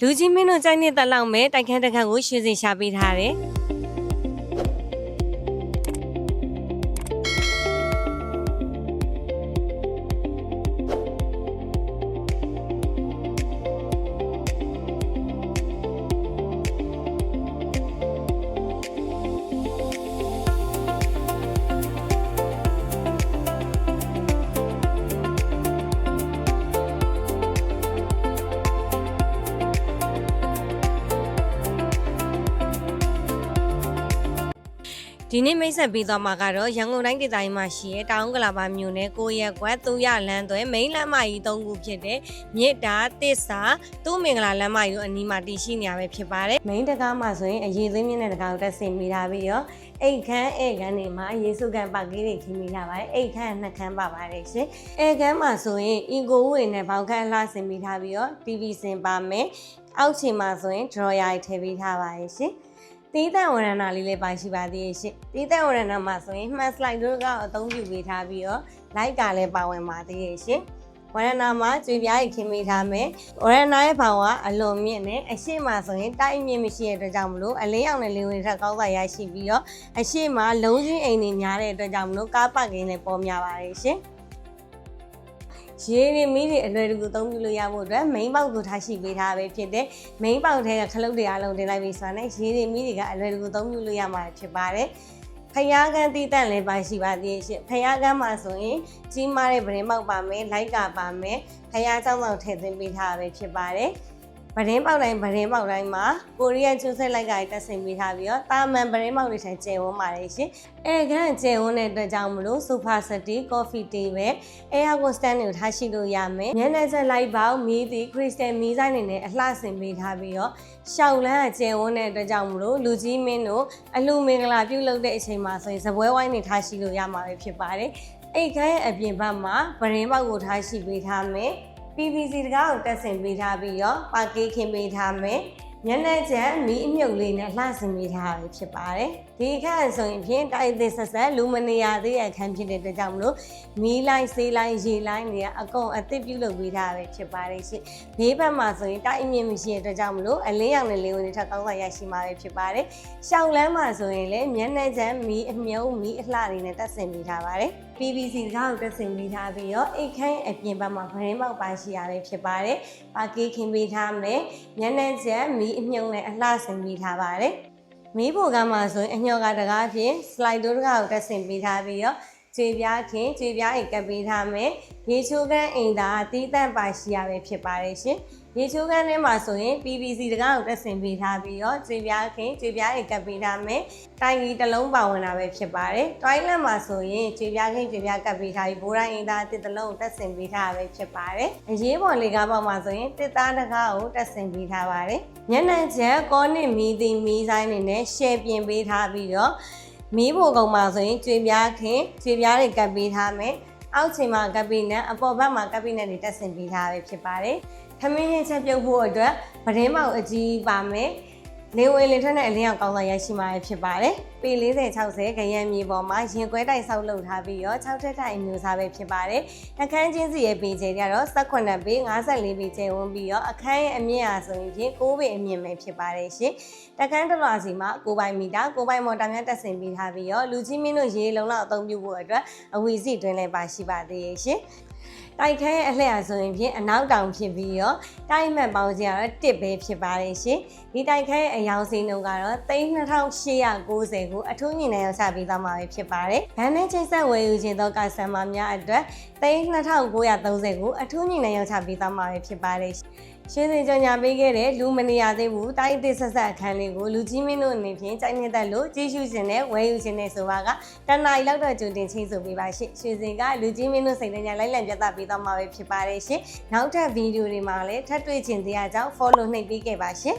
လူကြီးမင်းတို့ကြိုက်နေတဲ့လောက်မဲ့တိုက်ခန်းတစ်ခန်းကိုရွှေစင်ရှာပေးထားတယ် ဒီနေ့မိတ်ဆက်ပေးသွားမှာကတော့ရန်ကုန်တိုင်းဒေသကြီးမှာရှိတဲ့တောင်ကလာပါမြို့နယ်ကိုရက်ကွက်သူရလန်းသွဲမိန်းလမ်းမကြီး၃ခုဖြစ်တဲ့မြစ်တာတစ္ဆာသူ့မင်္ဂလာလမ်းမကြီးတို့အနီးမှာတည်ရှိနေရပဲဖြစ်ပါတယ်မိန်းတကားမှာဆိုရင်အရေးသွင်းမြင့်တဲ့တကားကိုတက်ဆင်မိထားပြီးတော့အိတ်ခမ်းဧကန်တွေမှာရေစုကန်ပါကလေးတွေခင်းမိလာပါတယ်အိတ်ခမ်းနှစ်ခမ်းပါပါတယ်ရှင်ဧကန်မှာဆိုရင်အင်ကိုဝေနဲ့ဘောင်ခမ်းအလှဆင်မိထားပြီးတော့ TV စင်ပါမယ်အောက်ခြေမှာဆိုရင် drawer ရိုက်ထည့်ပေးထားပါတယ်ရှင် တီးတန့်ဝရဏလေးလေးပါရှိပါသေးရဲ့ရှင်တီးတန့်ဝရဏမှာဆိုရင်မှတ်စလိုက်တို့ကအသုံးပြုပေးထားပြီးတော့ like ကလည်းပါဝင်ပါသေးရဲ့ရှင်ဝရဏမှာကြွေပြားကြီးခင်းပေးထားမယ်ဝရဏရဲ့ဘောင်ကအလွန်မြင့်နဲ့အရှိမဆိုရင်တိုက်မြင့်မရှိတဲ့အတွက်ကြောင့်မလို့အလင်းရောင်နဲ့လေဝင်ထက်ကောင်းစားရရှိပြီးတော့အရှိမလုံးချင်းအိမ်တွေများတဲ့အတွက်ကြောင့်မလို့ကားပတ်ကင်းလည်းပေါ်များပါတယ်ရှင် ရေတွေမီးတွေအလွယ်တကူအသုံးပြုလို့ရဖို့အတွက် main box ကိုထားရှိပေးထားပဲဖြစ်တဲ့ main box ထဲကခလုတ်တွေအားလုံးတင်လိုက်ပြီဆိုတာနဲ့ရေတွေမီးတွေကအလွယ်တကူအသုံးပြုလို့ရမှာဖြစ်ပါတယ်ဖယားကန်းတည်တန့်လည်းပါရှိပါသေးရှင်ဖယားကန်းမှာဆိုရင်ကြီးမားတဲ့ဗရင်ပေါက်ပါမယ်လိုက်ကပါမယ်ဖယားကြောင့်တော့ထည့်သွင်းပေးထားပဲဖြစ်ပါတယ် ဗရင်ပေါက်တိုင်းဗရင်ပေါက်တိုင်းမှာကိုရီးယားကျူးဆက်လိုက်ကတက်ဆင်ပေးထားပြီးတော့တာမန်ဗရင်ပေါက်တွေထိုင်ကျယ်ဝန်းပါတယ်ရှင်အဲကန်းကျယ်ဝန်းတဲ့အတွက်ကြောင့်မလို့ဆိုဖာစတီကော်ဖီတေးပဲ air hot stand ကိုထားရှိလို့ရမယ်ညနေချက်လိုက်ပေါက်မီးသည် crystal မီးဆိုင်နေနဲ့အလှဆင်ပေးထားပြီးတော့ရှောက်လန်းအကျယ်ဝန်းတဲ့အတွက်ကြောင့်မလို့လူကြီးမင်းတို့အလှမင်္ဂလာပြုလုပ်တဲ့အချိန်မှာဆိုရင်ဇပွဲဝိုင်းနေထားရှိလို့ရမှာပဲဖြစ်ပါတယ်အိတ်ခမ်းရဲ့အပြင်ဘက်မှာဗရင်ပေါက်ကိုထားရှိပေးထားမယ် PVC တကားကိုတက်ဆင်ပေးထားပြီးတော့ပါကေးခင်းပေးထားမယ် ညနေချက်မီးအမြုပ်လေးနဲ့လှဆင်ပေးထားရဖြစ်ပါတယ်ဒီအခန်းဆိုရင်ဖြင့်တိုက်သေးဆက်ဆက်လူမနေရသေးတဲ့အခန်းဖြစ်တဲ့အတွက်ကြောင့်မလို့မီးလိုက်ဆေးလိုက်ရေလိုက်နေရအကုန်အသစ်ပြုလုပ်ပေးထားရဖြစ်ပါတယ်ရှင်ဘေးဘက်မှာဆိုရင်တိုက်အမြင့်မရှိတဲ့အတွက်ကြောင့်မလို့အလင်းရောင်နဲ့လေးဝင်ထပ်ကောင်းစားရရှိမှာပဲဖြစ်ပါတယ်ရှောင်းလန်းမှာဆိုရင်လည်းမျက်နှာချမ်းမီးအမြုပ်မီးအလှတွေနဲ့တက်ဆင်ပေးထားပါတယ် PVC တကားကိုတက်ဆင်ပေးထားပြီးတော့အိတ်ခိုင်းအပြင်ဘက်မှာဗရင်းပေါက်ပါရှိရပဲဖြစ်ပါတယ်။ပါကေးခင်ပေးထားမယ်။မျက်နှာချက်မီးအမြုံနဲ့အလှဆင်ပေးထားပါတယ်။မီးဖိုကမ်းမှာဆိုရင်အညော်ကတကားဖြင့် slide door တကားကိုတက်ဆင်ပေးထားပြီးတော့ခြေပြားခင်ခြေပြားအိတ်ကပ်ပေးထားမယ်။ရေချိုးကန်းအိမ်သာတီးတန့်ပါရှိရပဲဖြစ်ပါတယ်ရှင်။ ရေချိုးကန်းထဲမှာဆိုရင် PVC တကားကိုတက်ဆင်ပေးထားပြီးတော့ခြေပြားခင်ခြေပြားအိတ်ကပ်ပေးထားမယ်။တိုင်ကြီးတစ်လုံးပါဝင်တာပဲဖြစ်ပါတယ်။ toilet မှာဆိုရင်ခြေပြားခင်ခြေပြားကပ်ပေးထားပြီးဘိုးတိုင်းအိမ်သာတစ်တစ်လုံးကိုတက်ဆင်ပေးထားတာပဲဖြစ်ပါတယ်။အရေးပေါ်လေကားပေါက်မှာဆိုရင်တစ်သားတကားကိုတက်ဆင်ပေးထားပါတယ်။ညနေချက်ကောနစ်မီသည်မီဆိုင်နေနဲ့ရှယ်ပြင်ပေးထားပြီးတော့မီးဖိုကုံမှာဆိုရင်ကျွေပြားခင်ကျွေပြားတွေကပ်ပေးထားမယ်။အောက်ခြေမှာကပ်ပေးနဲ့အပေါ်ဘက်မှာကပ်ပေးနဲ့တွေတက်ဆင်ပေးထားပဲဖြစ်ပါတယ်။ ထမင်းဟင်းချက်ပြုတ်ဖို့အတွက်ပဒင်းပေါက်အကြီးပါမယ်။လေဝင်လင်ထွက်တဲ့အလင်းအောင်ကောင်းစားရရှိမှာဖြစ်ပါတယ်။ပေ40 60ခရမ်းမြေပေါ်မှာရင်ခွဲတိုင်ဆောက်လုပ်ထားပြီးတော့6ထက်တိုင်အမျိုးအစားပဲဖြစ်ပါတယ်။အခန်းချင်းစီရဲ့ပေကျဲကတော့18ပေ54ပေကျဲဝန်းပြီးတော့အခန်းရဲ့အမြင့်အားဆိုရင်ဖြင့်6ပေအမြင့်ပဲဖြစ်ပါတယ်ရှင်။တခန်းတစ်လွှာစီမှာ9ပိုင်မီတာ9ပိုင်မော်တာများတက်ဆင်ပေးထားပြီးတော့လူကြီးမင်းတို့ရေလုံးလောက်အသုံးပြုဖို့အတွက်အဝီစီတွင်လည်းပါရှိပါသေးရဲ့ရှင်။ တိုက်ခန်းရဲ့အလှည့်အဆိုရင်ဖြင့်အနောက်တောင်ဖြစ်ပြီးတော့တိုက်မှတ်ပေါင်းစီကတော့တစ်ပဲဖြစ်ပါတယ်ရှင်ဒီတိုက်ခန်းရဲ့အယောင်စင်းနှုန်းကတော့3890ကိုအထူးညီနိုင်ရောက်ချပေးသွားမှာပဲဖြစ်ပါတယ်ဘန်းနဲ့ချိတ်ဆက်ဝယ်ယူခြင်းသောကဆမ်မာများအတွက်3930ကိုအထူးညီနိုင်ရောက်ချပေးသွားမှာပဲဖြစ်ပါတယ်ရှင်း စင်ကြော်ညာပေးခဲ့တဲ့လူမနေရသေးဘူးတိုင်းအစ်ဆက်ဆက်အခန်းလေးကိုလူကြီးမင်းတို့အနေဖြင့်ကြိုက်နေတဲ့လို့ကြီးစုရှင်နဲ့ဝယ်ယူရှင်နဲ့ဆိုပါကတနအီလောက်တော့ကြိုတင်ချင်းဆိုပေးပါရှင့်ရှင်းစင်ကလူကြီးမင်းတို့စိတ်ထဲညာလိုက်လံပြသပေးသွားမှာပဲဖြစ်ပါတယ်ရှင်နောက်ထပ်ဗီဒီယိုတွေမှာလည်းထပ်တွေ့ချင်သေးတဲ့ကြောင့် follow နှိပ်ပေးခဲ့ပါရှင်